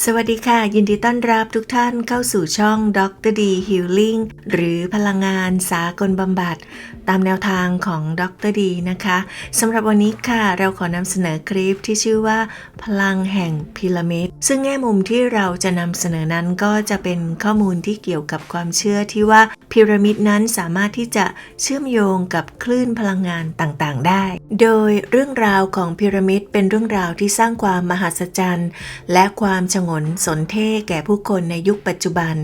สวัสดีค่ะ ยินดีต้อนรับทุกท่านเข้าสู่ช่องดรดีฮิลลิ่งหรือพลังงานสากลบำบัด ตามแนวทางของดรดีนะคะสำหรับวันนี้ค่ะเราขอนำเสนอคลิปที่ชื่อว่า พลังแห่งพีระมิดซึ่งแง่มุมที่เราจะนำเสนอนั้นก็จะเป็นข้อมูลที่เกี่ยวกับความเชื่อที่ว่าพีระมิดนั้นสามารถที่จะเชื่อมโยงกับคลื่นพลังงานต่างๆ ได้ โดยเรื่องราวของพีระมิดเป็นเรื่องราวที่สร้างความมหัศจรรย์ และความฉงนสนเท่แก่ผู้คนในยุคปัจจุบัน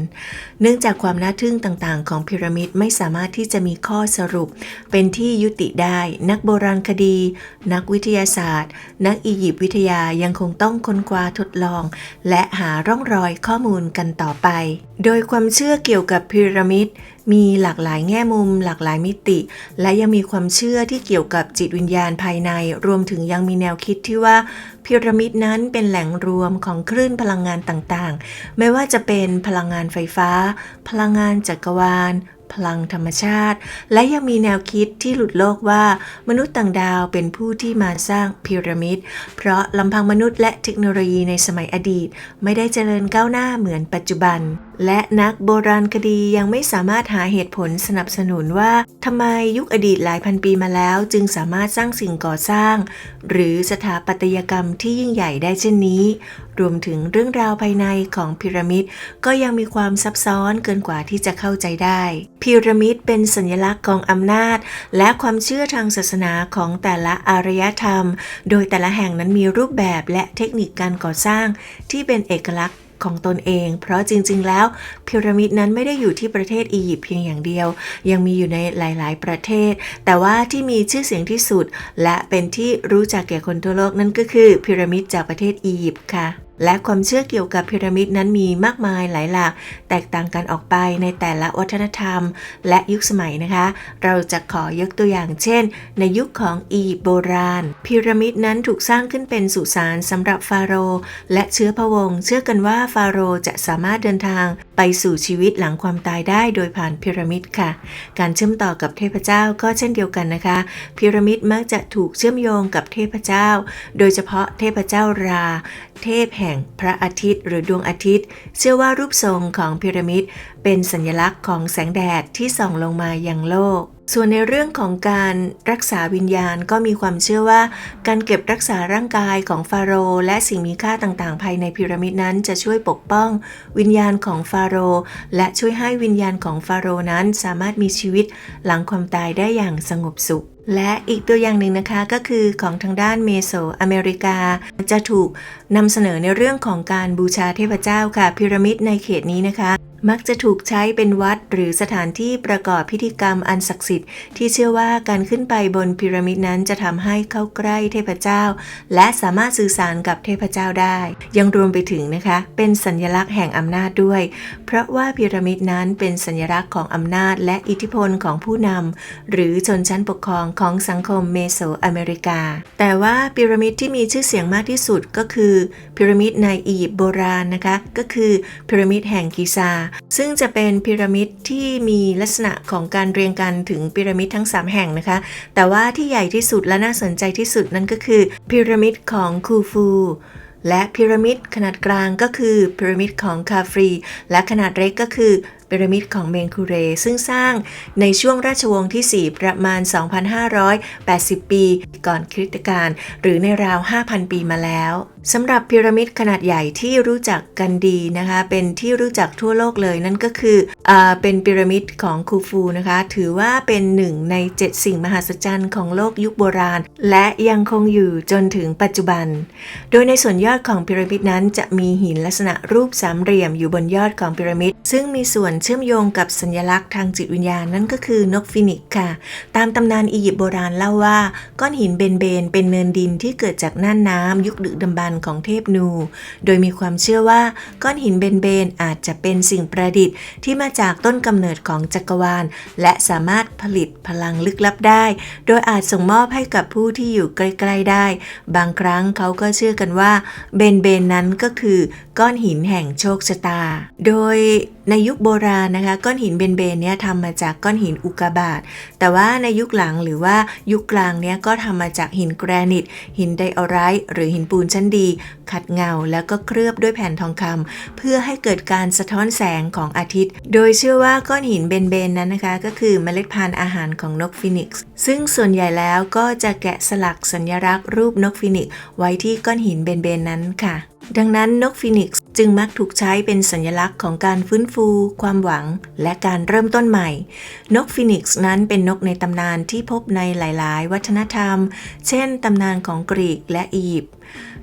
เนื่องจากความน่าทึ่งต่างๆ ของพีระมิดไม่สามารถที่จะมีข้อสรุป เป็นที่ยุติได้ นักโบราณคดี นักวิทยาศาสตร์ นักอียิปต์วิทยายังคงต้องค้นคว้าทดลอง และหาร่องรอยข้อมูลกันต่อไป โดยความเชื่อเกี่ยวกับพีระมิดมีหลากหลายแง่มุมหลากหลายมิติ และยังมีความเชื่อที่เกี่ยวกับจิตวิญญาณภายใน รวมถึงยังมีแนวคิดที่ว่า พีระมิดนั้นเป็นแหล่งรวมของคลื่นพลังงานต่างๆ ไม่ว่าจะเป็นพลังงานไฟฟ้า พลังงานจักรวาล พลังธรรมชาติ และยังมีแนวคิดที่หลุดโลกว่า มนุษย์ต่างดาวเป็นผู้ที่มาสร้างพีระมิด เพราะลำพังมนุษย์และเทคโนโลยีในสมัยอดีต ไม่ได้เจริญก้าวหน้าเหมือนปัจจุบัน และนักโบราณคดียังไม่สามารถหาเหตุผลสนับสนุนว่าทำไมยุคอดีตหลายพันปีมาแล้ว จึงสามารถสร้างสิ่งก่อสร้าง หรือสถาปัตยกรรมที่ยิ่งใหญ่ได้เช่นนี้ รวมถึงเรื่องราวภายในของพีระมิดก็ยังมีความซับซ้อนเกินกว่าที่จะเข้าใจได้พีระมิดเป็นสัญลักษณ์ของอำนาจ และความเชื่อทางศาสนาของแต่ละอารยธรรม โดยแต่ละแห่งนั้นมีรูปแบบและเทคนิคการก่อสร้างที่เป็นเอกลักษณ์ของตนเอง เพราะจริง ๆ แล้วพีระมิดนั้นไม่ได้อยู่ที่ประเทศอียิปต์เพียงอย่างเดียว ยังมีอยู่ในหลาย ๆ ประเทศ แต่ว่าที่มีชื่อเสียงที่สุด และเป็นที่รู้จักแก่คนทั่วโลกนั่นก็คือพีระมิดจากประเทศอียิปต์ค่ะ และความเชื่อเกี่ยวกับพีระมิดนั้นมีมากมายหลายหลากแตกต่างกันออกไปในแต่ละวัฒนธรรม และยุคสมัยนะคะ เราจะขอยกตัวอย่างเช่น ในยุคของอียิปต์โบราณพีระมิดนั้นถูกสร้างขึ้นเป็นสุสานสำหรับฟาโรห์และเชื้อพระวงศ์เชื่อกันว่าฟาโรห์จะสามารถเดินทาง ไปสู่ชีวิตหลังความตายได้โดยผ่านพีระมิดค่ะ การเชื่อมต่อกับเทพเจ้าก็เช่นเดียวกันนะคะ พีระมิดมักจะถูกเชื่อมโยงกับเทพเจ้า โดยเฉพาะเทพเจ้ารา เทพแห่งพระอาทิตย์ หรือดวงอาทิตย์ เชื่อว่ารูปทรงของพีระมิด เป็นสัญลักษณ์ของแสงแดดที่ส่องลงมายังโลก ส่วนในเรื่องของการรักษาวิญญาณก็มีความเชื่อว่า การเก็บรักษาร่างกายของฟาโรห์และสิ่งมีค่าต่างๆ ภายในพีระมิดนั้นจะช่วยปกป้องวิญญาณของฟาโรห์และช่วยให้วิญญาณของฟาโรห์นั้นสามารถมีชีวิตหลังความตายได้อย่างสงบสุขและอีกตัวอย่างหนึ่งนะคะก็คือของทางด้านเมโสอเมริกา จะถูกนำเสนอในเรื่องของการบูชาเทพเจ้าค่ะ พีระมิดในเขตนี้นะคะ มักจะถูกใช้เป็นวัดหรือสถานที่ประกอบพิธีกรรมอันศักดิ์สิทธิ์ที่เชื่อว่าการขึ้นไปบนพีระมิดนั้นจะทำให้เข้าใกล้เทพเจ้า และสามารถสื่อสารกับเทพเจ้าได้ ยังรวมไปถึงนะคะ เป็นสัญลักษณ์แห่งอำนาจด้วย เพราะว่าพีระมิดนั้นเป็นสัญลักษณ์ของอำนาจ และอิทธิพลของผู้นำหรือชนชั้นปกครองของสังคมเมโสอเมริกา แต่ว่าพีระมิดที่มีชื่อเสียงมากที่สุดก็คือพีระมิดในอียิปต์โบราณนะคะ ก็คือพีระมิดแห่งกิซาซึ่งจะเป็นพีระมิดที่มีลักษณะของการเรียงกันถึงพีระมิดทั้ง 3 แห่งนะคะ แต่ว่าที่ใหญ่ที่สุดและน่าสนใจที่สุดนั่นก็คือพีระมิดของคูฟูและพีระมิดขนาดกลางก็คือพีระมิดของคาฟรี และขนาดเล็กก็คือ พีระมิดของเมนคูเร ซึ่งสร้างในช่วงราชวงศ์ที่ 4 ประมาณ 2,580 ปี ก่อนคริสตกาลหรือในราว 5,000 ปีมาแล้วสำหรับพีระมิดขนาดใหญ่ที่รู้จักกันดีนะคะ เป็นที่รู้จักทั่วโลกเลยนั่นก็คืออเป็นพีระมิดของคูฟูนะคะ ถือว่าเป็นหนึ่งใน 7 สิ่งมหัศจรรย์ของโลกยุคโบราณ และยังคงอยู่จนถึงปัจจุบัน โดยในส่วนยอดของพีระมิดนั้นจะมีหินลักษณะรูปสามเหลี่ยมอยู่บนยอดของพีระมิด ซึ่งมีส่วนเชื่อมโยงกับสัญลักษณ์ทางจิตวิญญาณนั่นก็คือนกฟินิกซ์ค่ะ ตามตำนานอียิปต์โบราณเล่าว่า ก้อนหินเบนเบนเป็นเนินดินที่เกิดจากน่านน้ำยุคดึกดำบรรพ์ของเทพนู โดยมีความเชื่อว่าก้อนหินเบนเบนอาจจะเป็นสิ่งประดิษฐ์ ที่มาจากต้นกำเนิดของจักรวาล และสามารถผลิตพลังลึกลับได้ โดยอาจส่งมอบให้กับผู้ที่อยู่ใกล้ ๆได้ บางครั้งเขาก็เชื่อกันว่าเบนเบนนั้นก็คือ ก้อนหินแห่งโชคชะตา โดยในยุคโบราณนะคะ ก้อนหินเบนๆเนี่ยทำมาจากก้อนหินอุกาบาตแต่ว่าในยุคหลังหรือว่ายุคกลางเนี่ยก็ทำมาจากหินแกรนิต หินไดออไรต์หรือหินปูนชั้นดี ขัดเงาแล้วก็เคลือบด้วยแผ่นทองคำเพื่อให้เกิดการสะท้อนแสงของอาทิตย์ โดยเชื่อว่าก้อนหินเบนๆนั้นนะคะ ก็คือเมล็ดพันธุ์อาหารของนกฟินิกซ์ซึ่งส่วนใหญ่แล้วก็จะแกะสลักสัญลักษณ์รูปนกฟินิกซ์ไว้ที่ก้อนหินเบนๆนั้นค่ะ ดังนั้นนกฟินิกซ์จึงมักถูกใช้เป็นสัญลักษณ์ของการฟื้นฟู ความหวัง และการเริ่มต้นใหม่ นกฟินิกซ์นั้นเป็นนกในตำนานที่พบในหลาย ๆ วัฒนธรรม เช่นตำนานของกรีกและอียิปต์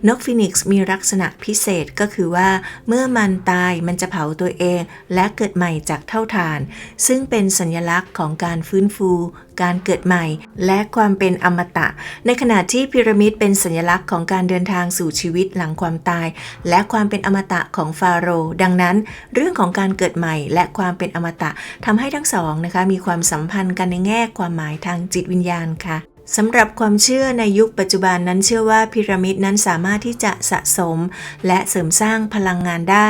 นกฟินิกซ์มีลักษณะพิเศษก็คือว่า เมื่อมันตายมันจะเผาตัวเอง และเกิดใหม่จากเท่าฐาน ซึ่งเป็นสัญลักษณ์ของการฟื้นฟู การเกิดใหม่ และความเป็นอมตะ ในขณะที่พีระมิดเป็นสัญลักษณ์ของการเดินทางสู่ชีวิตหลังความตาย และความเป็นอมตะของฟาโรห์ดังนั้น เรื่องของการเกิดใหม่ และความเป็นอมตะทำให้ทั้งสองนะคะมีความสัมพันธ์กันในแง่ความหมายทางจิตวิญญาณค่ะ สำหรับความเชื่อในยุคปัจจุบันนั้นเชื่อว่าพีระมิดนั้นสามารถที่จะสะสม และเสริมสร้างพลังงานได้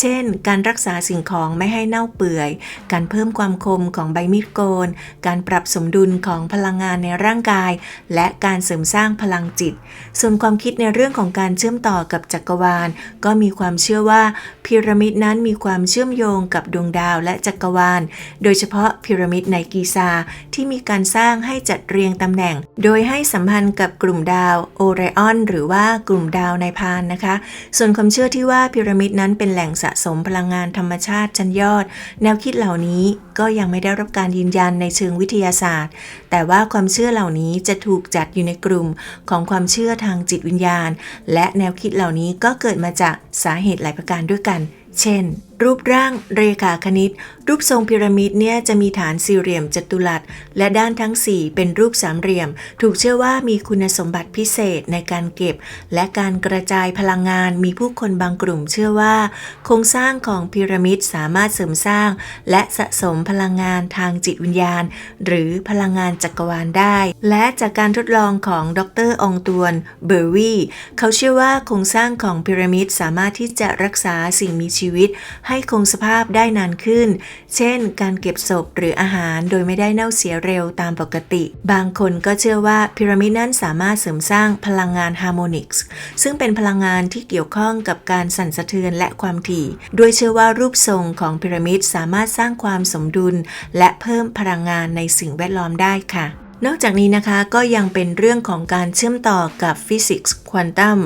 เช่น การรักษาสิ่งของไม่ให้เน่าเปื่อย การเพิ่มความคมของใบมีดโกน การปรับสมดุลของพลังงานในร่างกาย และการเสริมสร้างพลังจิต ส่วนความคิดในเรื่องของการเชื่อมต่อกับจักรวาล ก็มีความเชื่อว่าพีระมิดนั้นมีความเชื่อมโยงกับดวงดาวและจักรวาล โดยเฉพาะพีระมิดในกีซาที่มีการสร้างให้จัดเรียงตำแหน่ง โดยให้สัมพันธ์กับกลุ่มดาวโอไรออนหรือว่ากลุ่มดาวในพานนะคะ ส่วนความเชื่อที่ว่าพีระมิดนั้นเป็นแหล่งสะสมพลังงานธรรมชาติชั้นยอด แนวคิดเหล่านี้ก็ยังไม่ได้รับการยืนยันในเชิงวิทยาศาสตร์ แต่ว่าความเชื่อเหล่านี้จะถูกจัดอยู่ในกลุ่มของความเชื่อทางจิตวิญญาณ และแนวคิดเหล่านี้ก็เกิดมาจากสาเหตุหลายประการด้วยกัน เช่นรูปร่างเรขาคณิต รูปทรงพีระมิดเนี่ยจะมีฐานสี่เหลี่ยมจัตุรัส และด้านทั้ง 4 เป็นรูปสามเหลี่ยม ถูกเชื่อว่ามีคุณสมบัติพิเศษในการเก็บ และการกระจายพลังงานมีผู้คนบางกลุ่มเชื่อว่า โครงสร้างของพีระมิดสามารถเสริมสร้าง และสะสมพลังงานทางจิตวิญญาณ หรือพลังงานจักรวาลได้ และจากการทดลองของดรองตวนเบอร์วีเขาเชื่อว่าโครงสร้างของพีระมิดสามารถที่จะรักษาสิ่งมีชีวิตให้คงสภาพได้นานขึ้น เช่น การเก็บศพหรืออาหารโดยไม่ได้เน่าเสียเร็วตามปกติ บางคนก็เชื่อว่าพีระมิดนั้นสามารถเสริมสร้างพลังงานฮาร์โมนิกส์ซึ่งเป็นพลังงานที่เกี่ยวข้องกับการสั่นสะเทือนและความถี่ด้วยเชื่อว่ารูปทรงของพีระมิดสามารถสร้างความสมดุล และเพิ่มพลังงานในสิ่งแวดล้อมได้ค่ะ นอกจากนี้นะคะก็ยังเป็นเรื่องของการเชื่อมต่อกับฟิสิกส์ควอนตัม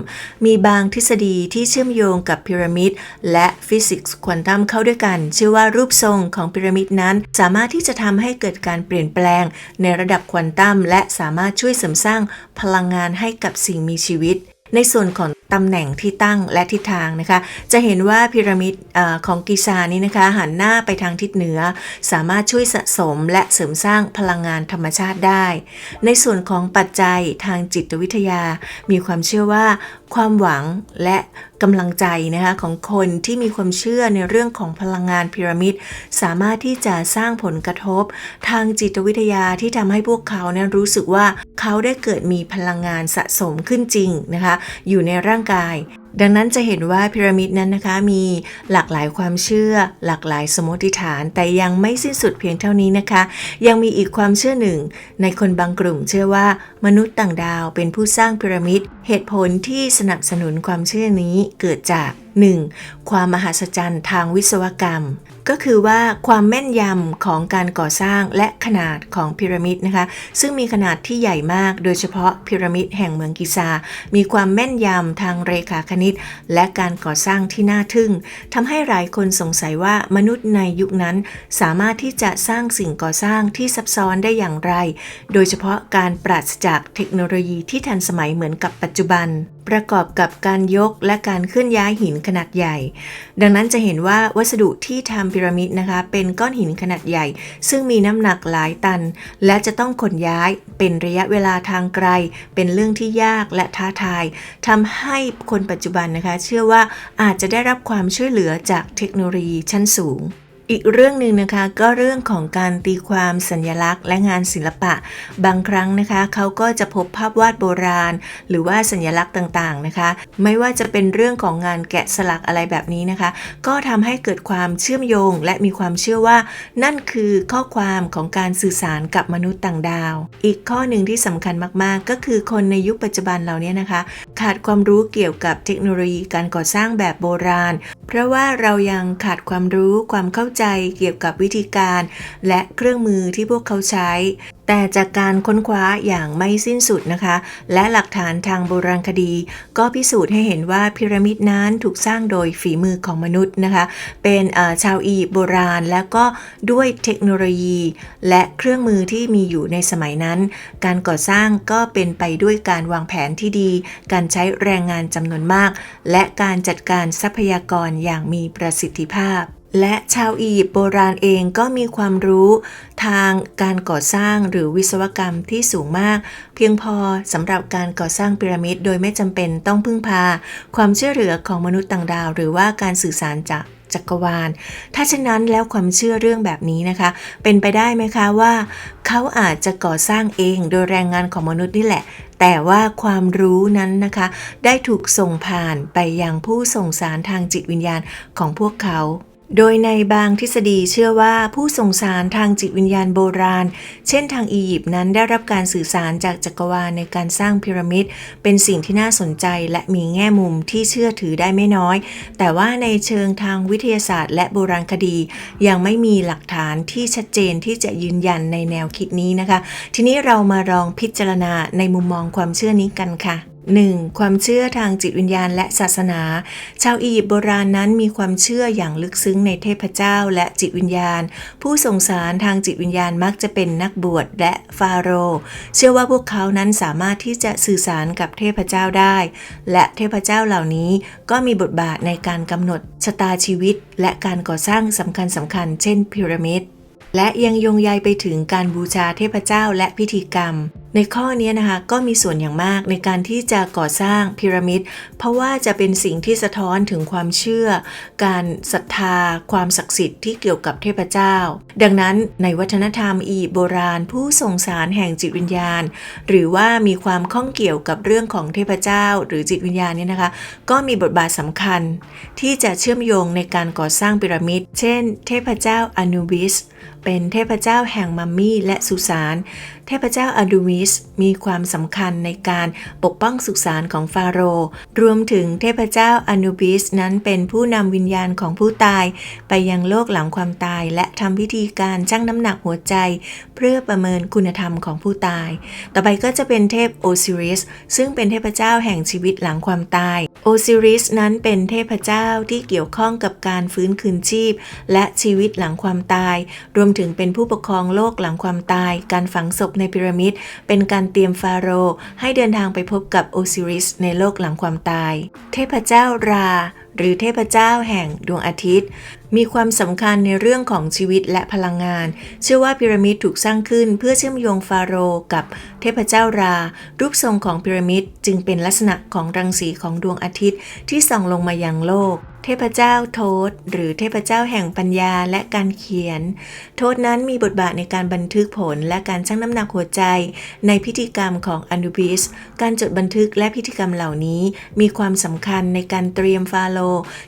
มีบางทฤษฎีที่เชื่อมโยงกับพีระมิดและฟิสิกส์ควอนตัมเข้าด้วยกัน เชื่อว่ารูปทรงของพีระมิดนั้น สามารถที่จะทำให้เกิดการเปลี่ยนแปลง ในระดับควอนตัมและสามารถช่วยเสริมสร้างพลังงานให้กับสิ่งมีชีวิต ในส่วนของตำแหน่งที่ตั้งและทิศทางนะคะ จะเห็นว่าพีระมิดอของกิซานี้นะคะ หันหน้าไปทางทิศเหนือ สามารถช่วยสะสมและเสริมสร้างพลังงานธรรมชาติได้ ในส่วนของปัจจัยทางจิตวิทยา มีความเชื่อว่า ความหวังและ กำลังใจนะคะของคนที่มีความเชื่อในเรื่องของพลังงานพีระมิด สามารถที่จะสร้างผลกระทบ ทางจิตวิทยาที่ทำให้พวกเขาเนี่ยรู้สึกว่าเขาได้เกิดมีพลังงานสะสมขึ้นจริงนะคะ อยู่ในร่างกายดังนั้นจะเห็นว่าพีระมิดนั้นนะคะมีหลากหลายความเชื่อ หลากหลายสมมติฐาน แต่ยังไม่สิ้นสุดเพียงเท่านี้นะคะ ยังมีอีกความเชื่อหนึ่ง ในคนบางกลุ่มเชื่อว่ามนุษย์ต่างดาวเป็นผู้สร้างพีระมิด เหตุผลที่สนับสนุนความเชื่อนี้เกิดจาก 1. ความมหัศจรรย์ทางวิศวกรรม ก็คือว่าความแม่นยำของการก่อสร้างและขนาดของพีระมิดนะคะ ซึ่งมีขนาดที่ใหญ่มาก โดยเฉพาะพีระมิดแห่งเมืองกิซา มีความแม่นยำทางเรขาคณิต และการก่อสร้างที่น่าทึ่งทำให้หลายคนสงสัยว่ามนุษย์ในยุคนั้น สามารถที่จะสร้างสิ่งก่อสร้างที่ซับซ้อนได้อย่างไร โดยเฉพาะการปราศจากเทคโนโลยีที่ทันสมัยเหมือนกับปัจจุบัน ประกอบกับการยกและการเคลื่อนย้ายหินขนาดใหญ่ ดังนั้นจะเห็นว่าวัสดุที่ทำพีระมิดนะคะ เป็นก้อนหินขนาดใหญ่ ซึ่งมีน้ำหนักหลายตัน และจะต้องขนย้ายเป็นระยะเวลาทางไกล เป็นเรื่องที่ยากและท้าทายทำให้คนปัจจุบันนะคะ เชื่อว่าอาจจะได้รับความช่วยเหลือจากเทคโนโลยีชั้นสูง อีกเรื่องหนึ่งนะคะก็เรื่องของการตีความสัญลักษณ์และงานศิลปะ บางครั้งนะคะเขาก็จะพบภาพวาดโบราณ หรือว่าสัญลักษณ์ต่างๆนะคะ ไม่ว่าจะเป็นเรื่องของงานแกะสลักอะไรแบบนี้นะคะ ก็ทำให้เกิดความเชื่อมโยง และมีความเชื่อว่า นั่นคือข้อความของการสื่อสารกับมนุษย์ต่างดาว อีกข้อหนึ่งที่สำคัญมากๆ ก็คือคนในยุคปัจจุบันเราเนี่ยนะคะ ขาดความรู้เกี่ยวกับเทคโนโลยีการก่อสร้างแบบโบราณ เพราะว่าเรายังขาดความรู้ความเข้าใจเกี่ยวกับวิธีการและเครื่องมือที่พวกเขาใช้ แต่จากการค้นคว้าอย่างไม่สิ้นสุดนะคะ และหลักฐานทางโบราณคดี ก็พิสูจน์ให้เห็นว่าพีระมิดนั้นถูกสร้างโดยฝีมือของมนุษย์นะคะ เป็นชาวอียิปต์โบราณ แล้วก็ด้วยเทคโนโลยี และเครื่องมือที่มีอยู่ในสมัยนั้น การก่อสร้างก็เป็นไปด้วยการวางแผนที่ดี การใช้แรงงานจำนวนมาก และการจัดการทรัพยากรอย่างมีประสิทธิภาพ และชาวอียิปต์โบราณเองก็มีความรู้ทางการก่อสร้างหรือวิศวกรรมที่สูงมาก เพียงพอสำหรับการก่อสร้างพีระมิดโดยไม่จำเป็นต้องพึ่งพา ความช่วยเหลือของมนุษย์ต่างดาว หรือว่าการสื่อสารจากจักรวาล ถ้าเช่นนั้นแล้วความเชื่อเรื่องแบบนี้นะคะ เป็นไปได้ไหมคะว่า เขาอาจจะก่อสร้างเองโดยแรงงานของมนุษย์นี่แหละ แต่ว่าความรู้นั้นนะคะ ได้ถูกส่งผ่านไปยังผู้ส่งสารทางจิตวิญญาณของพวกเขา โดยในบางทฤษฎีเชื่อว่าผู้ส่งสารทางจิตวิญญาณโบราณ เช่นทางอียิปต์นั้นได้รับการสื่อสารจากจักรวาลในการสร้างพีระมิด เป็นสิ่งที่น่าสนใจและมีแง่มุมที่เชื่อถือได้ไม่น้อย แต่ว่าในเชิงทางวิทยาศาสตร์ และโบราณคดี ยังไม่มีหลักฐานที่ชัดเจนที่จะยืนยันในแนวคิดนี้นะคะ ทีนี้เรามาลองพิจารณาในมุมมองความเชื่อนี้กันค่ะ 1. ความเชื่อทางจิตวิญญาณและศาสนา ชาวอียิปต์โบราณนั้นมีความเชื่ออย่างลึกซึ้งในเทพเจ้าและจิตวิญญาณ ผู้ส่งสารทางจิตวิญญาณมักจะเป็นนักบวชและฟาโรห์เชื่อว่าพวกเขานั้นสามารถที่จะสื่อสารกับเทพเจ้าได้ และเทพเจ้าเหล่านี้ก็มีบทบาทในการกำหนดชะตาชีวิต และการก่อสร้างสำคัญสำคัญๆเช่นพีระมิดและยังโยงใยไปถึงการบูชาเทพเจ้าและพิธีกรรม ในข้อนี้นะคะก็มีส่วนอย่างมากในการที่จะก่อสร้างพีระมิด เพราะว่าจะเป็นสิ่งที่สะท้อนถึงความเชื่อ การศรัทธา ความศักดิ์สิทธิ์ที่เกี่ยวกับเทพเจ้า ดังนั้นในวัฒนธรรมอียิปต์โบราณ ผู้ส่งสารแห่งจิตวิญญาณ หรือว่ามีความข้องเกี่ยวกับเรื่องของเทพเจ้า หรือจิตวิญญาณเนี่ยนะคะ ก็มีบทบาทสำคัญ ที่จะเชื่อมโยงในการก่อสร้างพีระมิด เช่น เทพเจ้าอนูบิสเป็นเทพเจ้าแห่งมัมมี่และสุสาน เทพเจ้าอดูมิสมีความสำคัญในการปกป้องสุสานของฟาโรห์รวมถึงเทพเจ้าอนูบิสนั้นเป็นผู้นำวิญญาณของผู้ตาย ไปยังโลกหลังความตาย และทำพิธีการชั่งน้ำหนักหัวใจ เพื่อประเมินคุณธรรมของผู้ตาย ต่อไปก็จะเป็นเทพโอซิริสซึ่งเป็นเทพเจ้าแห่งชีวิตหลังความตาย โอซิริสนั้นเป็นเทพเจ้าที่เกี่ยวข้องกับการฟื้นคืนชีพ และชีวิตหลังความตาย รวมถึงเป็นผู้ปกครองโลกหลังความตาย การฝังศพในพีระมิด เป็นการเตรียมฟาโรห์ให้เดินทางไปพบกับโอซิริสในโลกหลังความตาย เทพเจ้ารา หรือเทพเจ้าแห่งดวงอาทิตย์ มีความสำคัญในเรื่องของชีวิตและพลังงาน เชื่อว่าพีระมิดถูกสร้างขึ้นเพื่อเชื่อมโยงฟาโรห์กับเทพเจ้ารา รูปทรงของพีระมิดจึงเป็นลักษณะของรังสีของดวงอาทิตย์ที่ส่องลงมายังโลก เทพเจ้าโทษหรือเทพเจ้าแห่งปัญญาและการเขียน โทษนั้นมีบทบาทในการบันทึกผลและการชั่งน้ำหนักหัวใจ ในพิธีกรรมของอนูบิสการจดบันทึกและพิธีกรรมเหล่านี้ มีความสำคัญในการเตรียมฟาโร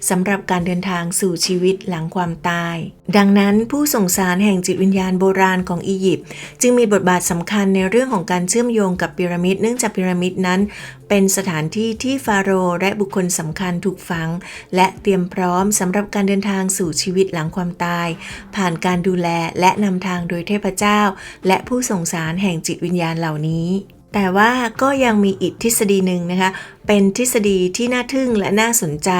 สำหรับการเดินทางสู่ชีวิตหลังความตาย ดังนั้นผู้ส่งสารแห่งจิตวิญญาณโบราณของอียิปต์จึงมีบทบาทสำคัญในเรื่องของการเชื่อมโยงกับพีระมิดเนื่องจากพีระมิดนั้น เป็นสถานที่ที่ฟาโรห์และบุคคลสำคัญถูกฝัง และเตรียมพร้อมสำหรับการเดินทางสู่ชีวิตหลังความตาย ผ่านการดูแลและนำทางโดยเทพเจ้า และผู้ส่งสารแห่งจิตวิญญาณเหล่านี้แต่ว่าก็ยังมีอีกทฤษฎีหนึ่งนะคะเป็นทฤษฎีที่น่าทึ่งและน่าสนใจ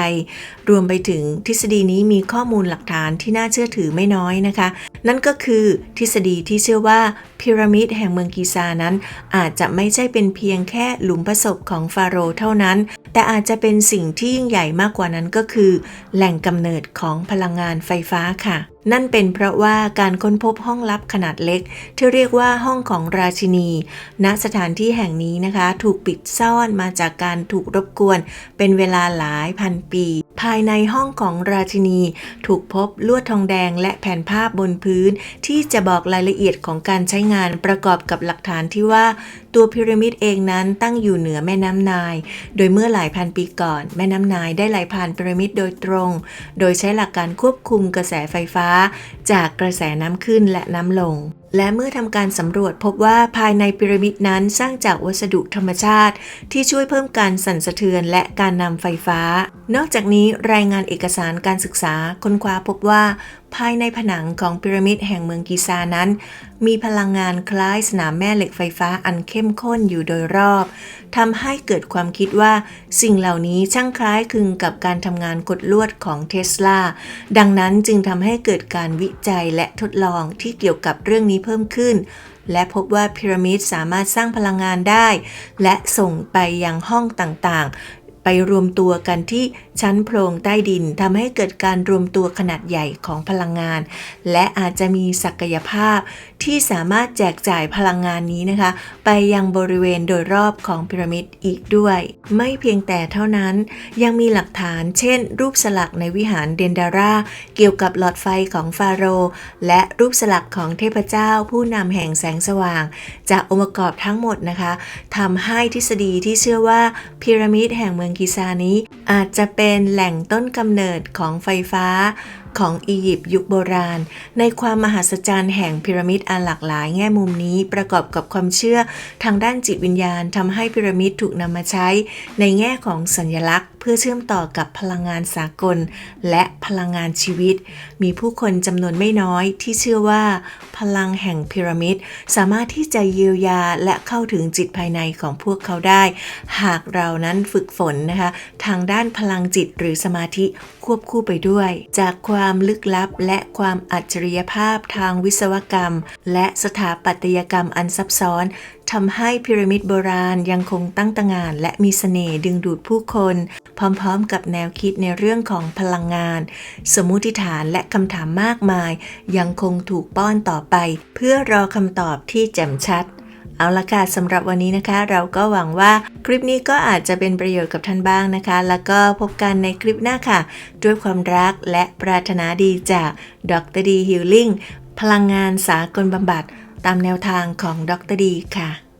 รวมไปถึงทฤษฎีนี้มีข้อมูลหลักฐานที่น่าเชื่อถือไม่น้อยนะคะ นั่นก็คือทฤษฎีที่เชื่อว่าพีระมิดแห่งเมืองกีซานั้น อาจจะไม่ใช่เป็นเพียงแค่หลุมประสบของฟาโรห์เท่านั้น แต่อาจจะเป็นสิ่งที่ยิ่งใหญ่มากกว่านั้นก็คือ แหล่งกำเนิดของพลังงานไฟฟ้าค่ะ นั่นเป็นเพราะว่าการค้นพบห้องลับขนาดเล็ก ที่เรียกว่าห้องของราชินี ณสถานที่แห่งนี้นะคะ ถูกปิดซ่อนมาจากการถูกรบกวน เป็นเวลาหลายพันปี ภายในห้องของราชินีถูกพบลวดทองแดงและแผ่นภาพบนพื้น ที่จะบอกรายละเอียดของการใช้งานประกอบกับหลักฐานที่ว่า ตัวพีระมิดเองนั้นตั้งอยู่เหนือแม่น้ำนาย โดยเมื่อหลายพันปีก่อน แม่น้ำนายได้ไหลผ่านพีระมิดโดยตรง โดยใช้หลักการควบคุมกระแสไฟฟ้า จากกระแสน้ำขึ้นและน้ำลงและเมื่อทำการสำรวจพบว่าภายในพีระมิดนั้นสร้างจากวัสดุธรรมชาติ ที่ช่วยเพิ่มการสั่นสะเทือนและการนำไฟฟ้า นอกจากนี้รายงานเอกสารการศึกษาค้นคว้าพบว่า ภายในผนังของพีระมิดแห่งเมืองกิซานั้น มีพลังงานคล้ายสนามแม่เหล็กไฟฟ้าอันเข้มข้นอยู่โดยรอบทำให้เกิดความคิดว่า สิ่งเหล่านี้ช่างคล้ายคลึงกับการทำงานกดลวดของเทสลาดังนั้นจึงทำให้เกิดการวิจัยและทดลองที่เกี่ยวกับเรื่องนี้เพิ่มขึ้นและพบว่าพีระมิดสามารถสร้างพลังงานได้ และส่งไปยังห้องต่างๆ ไปรวมตัวกันที่ชั้นโพรงใต้ดินทำให้เกิดการรวมตัวขนาดใหญ่ของพลังงาน และอาจจะมีศักยภาพที่สามารถแจกจ่ายพลังงานนี้นะคะ ไปยังบริเวณโดยรอบของพีระมิดอีกด้วย ไม่เพียงแต่เท่านั้นยังมีหลักฐานเช่น รูปสลักในวิหารเดนดาราเกี่ยวกับหลอดไฟของฟาโรห์และรูปสลักของเทพเจ้าผู้นำแห่งแสงสว่าง จากองค์ประกอบทั้งหมดนะคะทำให้ทฤษฎีที่เชื่อว่าพีระมิดแห่งเมืองกิซานี้ อาจจะเป็นแหล่งต้นกำเนิดของไฟฟ้า ของอียิปต์ยุคโบราณ ในความมหัศจรรย์แห่งพีระมิดอันหลากหลายแง่มุมนี้ประกอบกับความเชื่อทางด้านจิตวิญญาณทำให้พีระมิดถูกนำมาใช้ ในแง่ของสัญลักษณ์ เพื่อเชื่อมต่อกับพลังงานสากล และพลังงานชีวิต มีผู้คนจำนวนไม่น้อยที่เชื่อว่า พลังแห่งพีระมิดสามารถที่จะเยียวยาและเข้าถึงจิตภายในของพวกเขาได้ หากเรานั้นฝึกฝนนะคะทางด้านพลังจิตหรือสมาธิควบคู่ไปด้วย จากความความลึกลับ และความอัจฉริยภาพทางวิศวกรรม และสถาปัตยกรรมอันซับซ้อนทำให้พีระมิดโบราณยังคงตั้งตงาน และมีเสน่ห์ดึงดูดผู้คน พร้อมๆ กับแนวคิดในเรื่องของพลังงาน สมมุติฐานและคำถามมากมาย ยังคงถูกป้อนต่อไป เพื่อรอคำตอบที่แจ่มชัด เอาละค่ะสำหรับวันนี้นะคะ เราก็หวังว่าคลิปนี้ก็อาจจะเป็นประโยชน์กับท่านบ้างนะคะ แล้วก็พบกันในคลิปหน้าค่ะ ด้วยความรักและปรารถนาดีจากดรดีฮิลลิ่งพลังงานสากลบำบัด ตามแนวทางของดรดีค่ะ